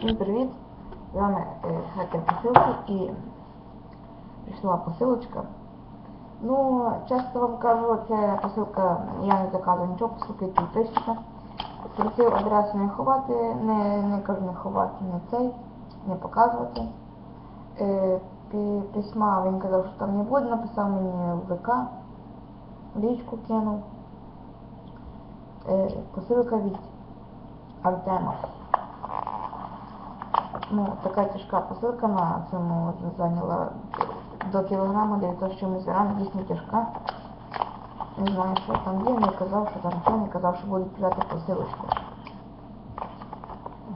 Всім привіт! З вами е, хакер посилки і прийшла посилочка. Ну, чесно вам кажу, це посилка, я не заказую нічого, посилки підписчика. Просив адресу не ховати, не, не кажу не ховати, не цей, не показувати. Е, письма він казав, що там не буде, написав мені в ВК, лічку кинув. Е, посилка від Артема. Ну, така тяжка посилка на цьому зайняла до кілограма 900 з чимось грам, дійсно тяжка. Не знаю, що там є, не казав, що там що, не казав, що будуть писати посилочку.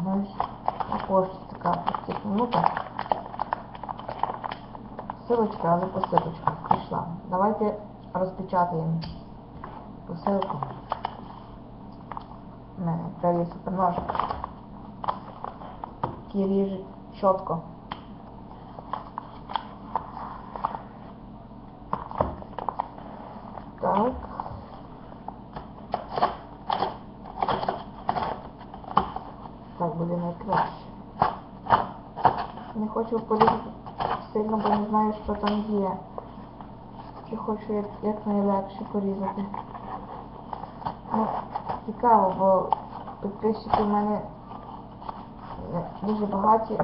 Ось також така. Ну так. Посилочка, але посилочка прийшла. Давайте розпечатаємо посилку. У мене є супернож. Який ріже чітко. Так. Так буде найкраще. Не хочу порізати сильно, бо не знаю, що там є. Я хочу як, як найлегше порізати. Ну, цікаво, бо підписчики в мене не дуже багаті,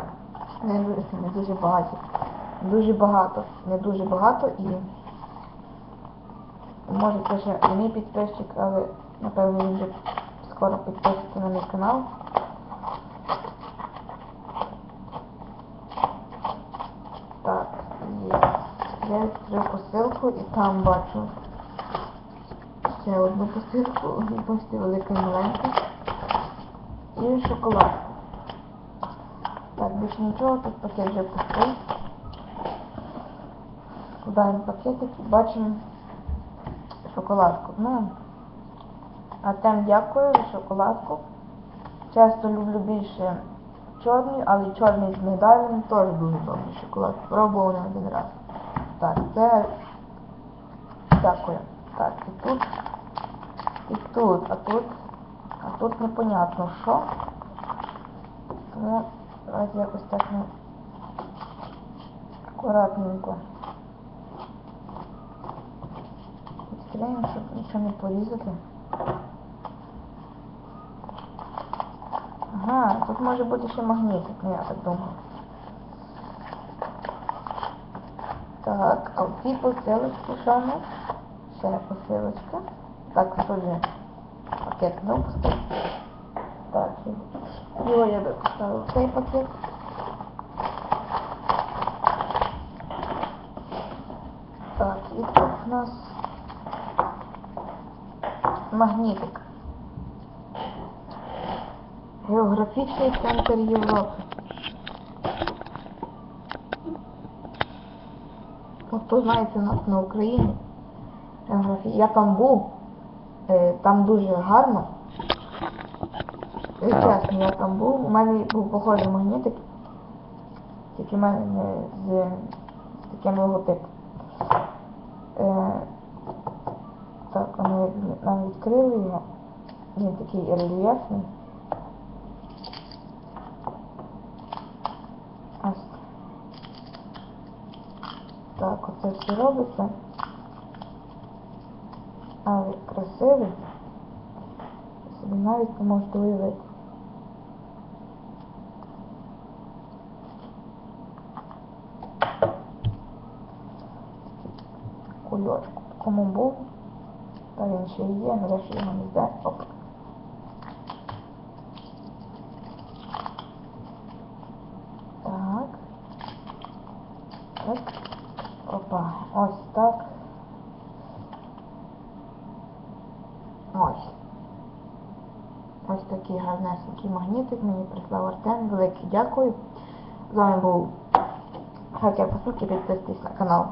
не, не дуже багаті, дуже багато, не дуже багато і може це ще мій підписчик, але напевно він вже скоро підпишеться на мій канал. Так. Я відкрив посилку і там бачу ще одну посилку, бачите, велика і маленька. І шоколад. Так, більше нічого, тут пакет вже пустий. Складаємо пакетик і бачимо шоколадку. Ну, а тем дякую за шоколадку. Часто люблю більше чорний, але чорний з медалем теж дуже добрий шоколад. Пробував не один раз. Так, це дякую. Так, і тут, і тут, а тут, а тут непонятно що. Тому давайте якось так ну, акуратненько. Відкриємо, щоб нічого не порізати. Ага, тут може бути ще магнітик, ну я так думаю. Так, а в цій посилочці що у нас? Ще посилочка. Так, же пакет знову і- його я би поставив в цей пакет. Так, і тут у нас магнітик. Географічний центр Європи. От то знаєте, у нас на Україні. Я там був, е, там дуже гарно. Чесно, я там був. У мене був похожий магнітик, тільки в мене з, з таким логотипом. Е, так, від- нам відкрили його. Він такий рельєфний. Ось. Так, оце все робиться. Але красивий. Собі навіть не можете уявити. Кульочку. Кому був, та він ще є, нарешті його не зде. Оп. Так. Так. Опа. Ось так. Ось. Ось такий гарнесенький магнітик мені прислав Артем. Велике дякую. З вами був Хакер Посилки. Підписуйтесь на канал.